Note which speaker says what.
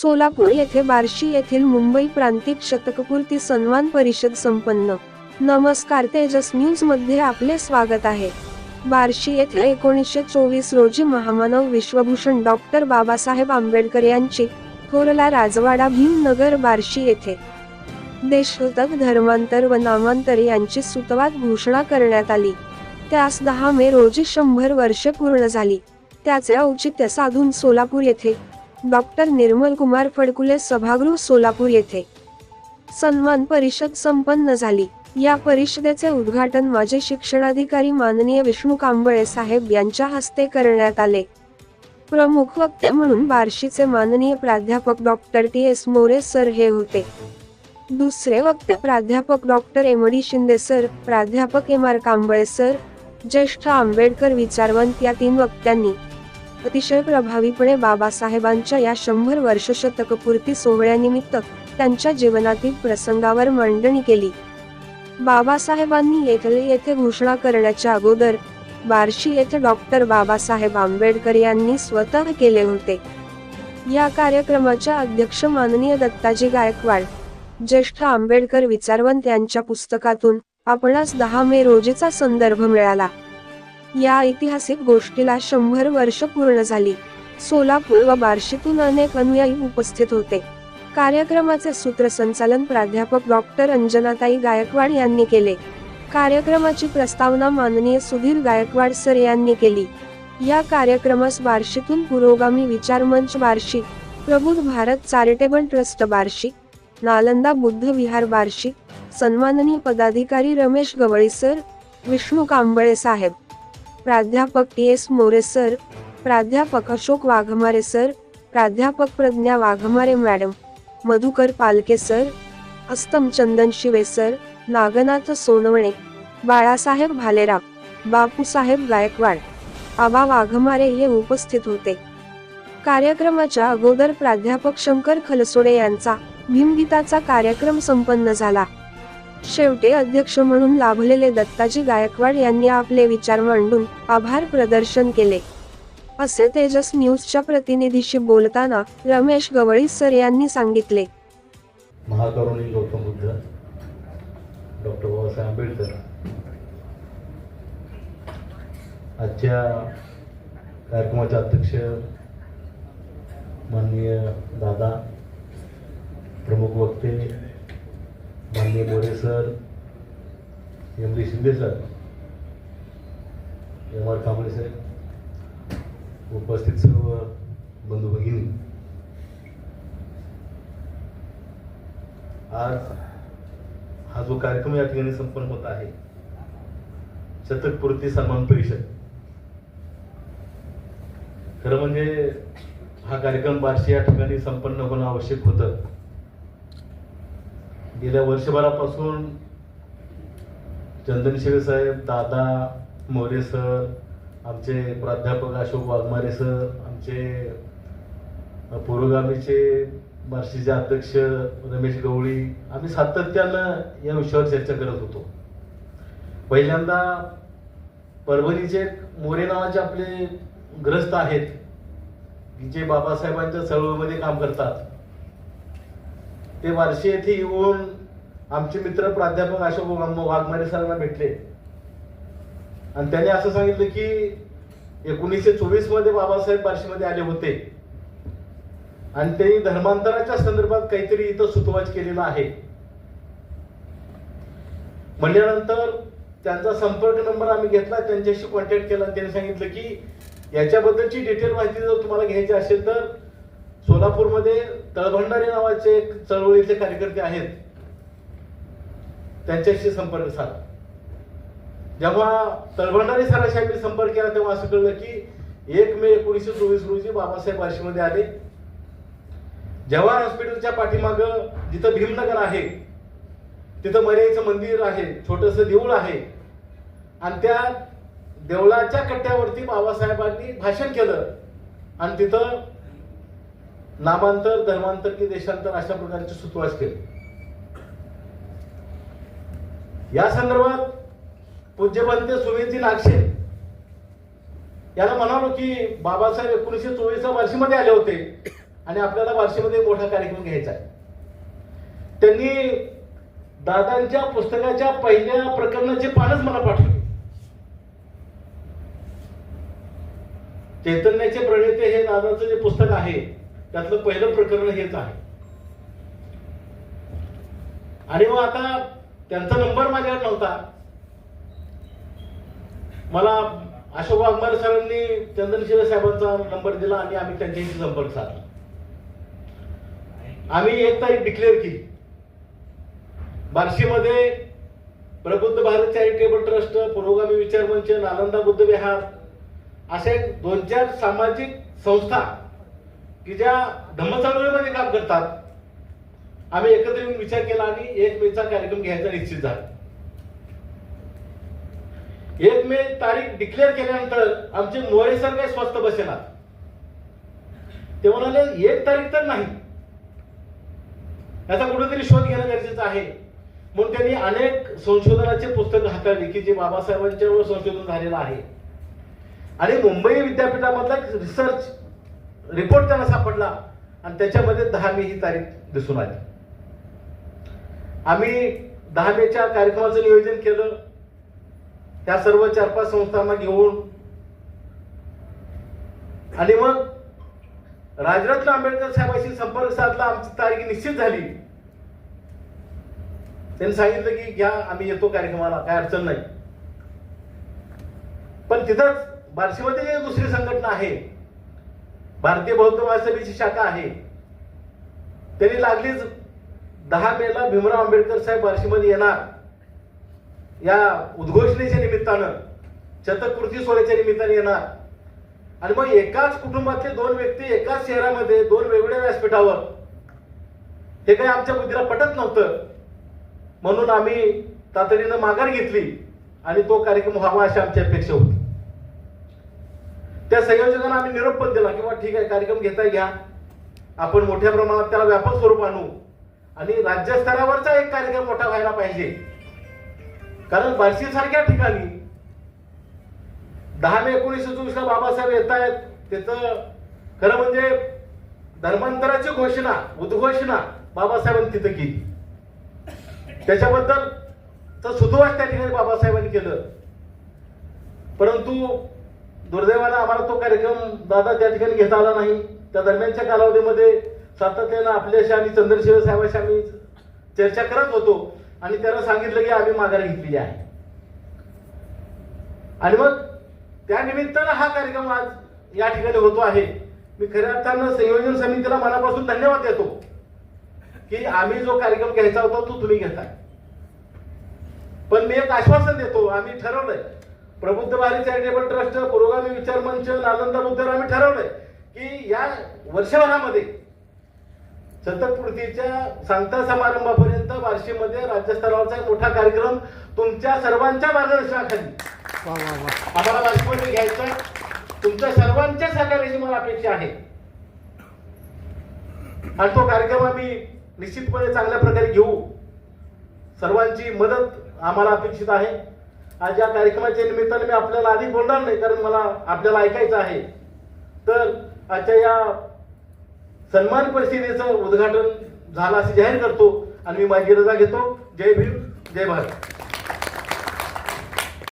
Speaker 1: सोलापूर येथे बार्शी येथील मुंबई प्रांतिक शतकपूर्ती सन्मान परिषद संपन्न. नमस्कार तेजस न्यूजमध्ये आपले स्वागत आहे. बार्शी येथे एकोणीसशे चोवीस रोजी महामानव विश्वभूषण डॉक्टर बाबासाहेब आंबेडकर यांची थोरला राजवाडा भीमनगर बार्शी येथे देशोतक धर्मांतर व नामांतर यांची सुतवात घोषणा करण्यात आली. त्यास दहा मे रोजी शंभर वर्षे पूर्ण झाली. त्याचे औचित्य साधून सोलापूर येथे डॉक्टर निर्मल कुमार फडकुले सभागृह सोलापूर येथे. सन्मान परिषद संपन्न झाली. या परिषदेचे उद्घाटन माजी शिक्षणाधिकारी माननीय विष्णू कांबळे साहेब यांच्या हस्ते करण्यात आले. प्रमुख वक्ते म्हणून बार्शीचे माननीय प्राध्यापक doctor T S More sir हे होते. दुसरे वक्ते प्राध्यापक doctor M D Shinde sir प्राध्यापक एम आर कांबळे सर ज्येष्ठ आंबेडकर विचारवंत या तीन वक्त्यांनी. अतिशय प्रभावीपणे बाबासाहेबांच्या या शंभर वर्ष शतकपूर्ती सोहळ्यानिमित्त त्यांच्या जीवनातील प्रसंगावर मांडणी केली. बाबासाहेबांनी येथले येथे घोषणा करण्याच्या अगोदर बार्शी येथे डॉक्टर बाबासाहेब आंबेडकर यांनी स्वतः केले होते. या कार्यक्रमाच्या अध्यक्ष माननीय दत्ताजी गायकवाड ज्येष्ठ आंबेडकर विचारवंत यांच्या पुस्तकातून आपणास दहा मे रोजीचा संदर्भ मिळाला. या ऐतिहासिक गोष्टीला शंभर वर्ष पूर्ण झाली. सोलापूर व बार्शीतून अनेक अनुयायी उपस्थित होते. कार्यक्रमाचे सूत्रसंचालन प्राध्यापक डॉक्टर अंजनाताई गायकवाड यांनी केले. कार्यक्रमाची प्रस्तावना माननीय सुधीर गायकवाड सर यांनी केली. या कार्यक्रमास बार्शीतून पुरोगामी विचार मंच बार्शी प्रबुद्ध भारत चॅरिटेबल ट्रस्ट बार्शी नालंदा बुद्ध विहार बार्शी सन्माननीय पदाधिकारी रमेश गवळी सर विष्णू कांबळे साहेब प्राध्यापक टी एस मोरे सर प्राध्यापक अशोक वाघमारे सर प्राध्यापक Pragya Waghmare madam Madhukar Palke sir Astam Chandan Shive sir Nagnath Sonawane Balasaheb Bhalerao Bapusaheb Gaikwad Aba Waghmare हे उपस्थित होते. कार्यक्रमाच्या अगोदर प्राध्यापक शंकर खलसोडे यांचा भीमगीताचा कार्यक्रम संपन्न झाला. शेवटी अध्यक्ष म्हणून लाभलेले दत्ताजी गायकवाड यांनी आपले विचार मांडून आभार प्रदर्शन केले. असे तेजस न्यूजच्या प्रतिनिधीशी बोलताना रमेश गवळी सर यांनी सांगितले.
Speaker 2: महाकरुणी गौतम बुद्ध डॉक्टर बाबासाहेब आंबेडकर. आजच्या कार्यक्रमाचे अध्यक्ष माननीय दादा प्रमुख वक्ते माननीय More sir M D Shinde sir M R Kamble sir उपस्थित सर्व बंधू भगिनी. आज हा जो कार्यक्रम या ठिकाणी संपन्न होत आहे शतकपूर्ती सन्मान परिषद. खरं म्हणजे हा कार्यक्रम बारशी या ठिकाणी संपन्न होणं आवश्यक होतं. गेल्या वर्षभरापासून चंदन साहेब दादा मोरे सर आमचे प्राध्यापक अशोक वाघमारे सर आमचे पुरोगामीचे बार्शीचे अध्यक्ष रमेश गवळी आम्ही सातत्यानं या विषयावर चर्चा करत होतो. पहिल्यांदा परभणीचे मोरे नावाचे आपले ग्रस्त आहेत जे बाबासाहेबांच्या चळवळीमध्ये काम करतात. ते बार्शी येथे येऊन आमचे मित्र प्राध्यापक अशोक वाघमारे सरांना भेटले. आणि त्यांनी असं सांगितलं की एकोणीसशे चोवीसमध्ये बाबासाहेब बार्शीमध्ये आले होते. आणि त्यांनी धर्मांतराच्या संदर्भात काहीतरी इथं सुतवाच केलेला आहे. म्हणल्यानंतर त्यांचा संपर्क नंबर आम्ही घेतला त्यांच्याशी कॉन्टॅक्ट केला त्यांनी सांगितलं की याच्याबद्दलची डिटेल माहिती जर तुम्हाला घ्यायची असेल तर सोलापूरमध्ये तळभंडारी नावाचे एक चळवळीचे कार्यकर्ते आहेत. त्यांच्याशी संपर्क साधा. जेव्हा तळभंडारी सराशी आम्ही संपर्क केला तेव्हा असं कळलं की एक मे एकोणीसशे चोवीस रोजी बाबासाहेब वाशीमध्ये आले. जवाहर हॉस्पिटलच्या पाठीमाग जिथं भीमनगर आहे तिथं मर्याचं मंदिर आहे छोटस देऊळ आहे आणि त्या देवळाच्या कट्ट्यावरती बाबासाहेबांनी भाषण केलं. आणि तिथं नामांतर धर्मांतर की देशांतर अशा प्रकारचे सुतवास केले. या संदर्भात पूज्यपंत सुमेधी नागशे याला म्हणालो की बाबासाहेब एकोणीसशे चोवीस वर्षीमध्ये आले होते आणि आपल्याला वर्षीमध्ये मोठा कार्यक्रम घ्यायचा आहे. त्यांनी दादांच्या पुस्तकाच्या पहिल्या प्रकरणाचे पानच मला पाठवले. चैतन्याचे प्रणेते हे दादाचं जे पुस्तक आहे त्यातलं पहिलं प्रकरण हेच आहे. आणि मग आता त्यांचा नंबर माझ्यावर नव्हता. मला अशोक वाघमारे सरांनी चंद्रशिव साहेबांचा नंबर दिला आणि आम्ही त्यांच्याशी संपर्क साधला. आम्ही एक तारीख डिक्लेअर केली. बार्शीमध्ये प्रबुद्ध भारत चॅरिटेबल ट्रस्ट पुरोगामी विचार मंच नालंदा बुद्ध विहार असे दोन चार सामाजिक संस्था की ज्या धम्मचळवळीमध्ये काम करतात आम्ही एकत्र येऊन विचार केला आणि एक मेचा कार्यक्रम घ्यायचा निश्चित झाला. एक मे तारीख डिक्लेअर केल्यानंतर आमचे मोरे सर काही स्वस्त बसेनात ते म्हणाले एक तारीख तर नाही. याचा कुठेतरी शोध घेणं गरजेचं आहे. म्हणून त्यांनी अनेक संशोधनाचे पुस्तक हाताळली की जे बाबासाहेबांच्यावर संशोधन झालेलं आहे. आणि मुंबई विद्यापीठामधला रिसर्च रिपोर्ट त्यांना सापडला आणि त्याच्यामध्ये दहा मे ही तारीख दिसून आली. आम्ही दहा मेच्या कार्यक्रमाचं नियोजन केलं. त्या सर्व चार पाच संस्थांना घेऊन. आणि मग राजरत्न आंबेडकर साहेबांशी संपर्क साधला. आमची तारीख निश्चित झाली. त्यांनी सांगितलं की घ्या आम्ही येतो कार्यक्रमाला. काय अडचण नाही. पण तिथंच बार्शीमध्ये दुसरी संघटना आहे. भारतीय बौद्ध महासभेची शाखा आहे. त्यांनी लागलीच दहा मेला भीमराव आंबेडकर साहेब बार्शीमध्ये येणार. या उद्घोषणेच्या निमित्तानं शतकृती सोहळ्याच्या निमित्ताने येणार. आणि मग एकाच कुटुंबातले दोन व्यक्ती एकाच शहरामध्ये दोन वेगवेगळ्या व्यासपीठावर हे काही आमच्या बुद्धीला पटत नव्हतं. म्हणून आम्ही तातडीनं माघार घेतली आणि तो कार्यक्रम व्हावा अशी आमची अपेक्षा होती. त्या संयोजकांना आम्ही निरोप पण दिला किंवा ठीक आहे कार्यक्रम घेता घ्या. आपण मोठ्या प्रमाणात त्याला व्यापक स्वरूप आणू. आणि राज्यस्तरावरचा एक कार्यक्रम मोठा व्हायला पाहिजे. कारण बार्शी सारख्या ठिकाणी दहा मे एकोणीसशे चोवीसला बाबासाहेब येत आहेत तिथं खरं म्हणजे धर्मांतराची घोषणा उद्घोषणा बाबासाहेबांनी तिथं केली. त्याच्याबद्दल तर सुतोवाच त्या ठिकाणी बाबासाहेबांनी केलं. परंतु दुर्दैवानं आम्हाला तो कार्यक्रम दादा त्या ठिकाणी घेता आला नाही. त्या दरम्यानच्या कालावधीमध्ये सातत्यानं आपल्याशी आणि चंद्रशेखर साहेबांशी आम्ही चर्चा करत होतो आणि त्यानं सांगितलं की आम्ही माघार घेतलेली आहे. आणि मग त्या निमित्तानं हा कार्यक्रम आज या ठिकाणी होतो आहे. मी खऱ्या अर्थानं संयोजन समितीला मनापासून धन्यवाद देतो की आम्ही जो कार्यक्रम घ्यायचा होता तो तुम्ही घेताय. पण मी एक आश्वासन देतो आम्ही ठरवलंय प्रबुद्ध भारत चॅरिटेबल ट्रस्ट पुरोगामी विचार मंच नालंदा बुद्धर आम्ही ठरवलंय की या वर्षभरामध्ये शतकपूर्तीच्या सांगता समारंभापर्यंत बार्शीमध्ये राज्यस्तरावरचा एक मोठा कार्यक्रम तुमच्या सर्वांच्या मार्गदर्शनाखाली आम्हाला बार्शीमध्ये घ्यायचा. तुमच्या सर्वांच्या सहकार्याची मला अपेक्षा आहे. आणि तो कार्यक्रम आम्ही निश्चितपणे चांगल्या प्रकारे घेऊ. सर्वांची मदत आम्हाला अपेक्षित आहे. आज या कार्यक्रमाच्या निमित्ताने मी आपल्याला आधी बोलणार नाही कारण मला आपल्याला ऐकायचं आहे. तर आजच्या या सन्मान परिषदेचं उद्घाटन झालं असं जाहीर करतो आणि मी माझी रजा घेतो. जय भीम जय भारत.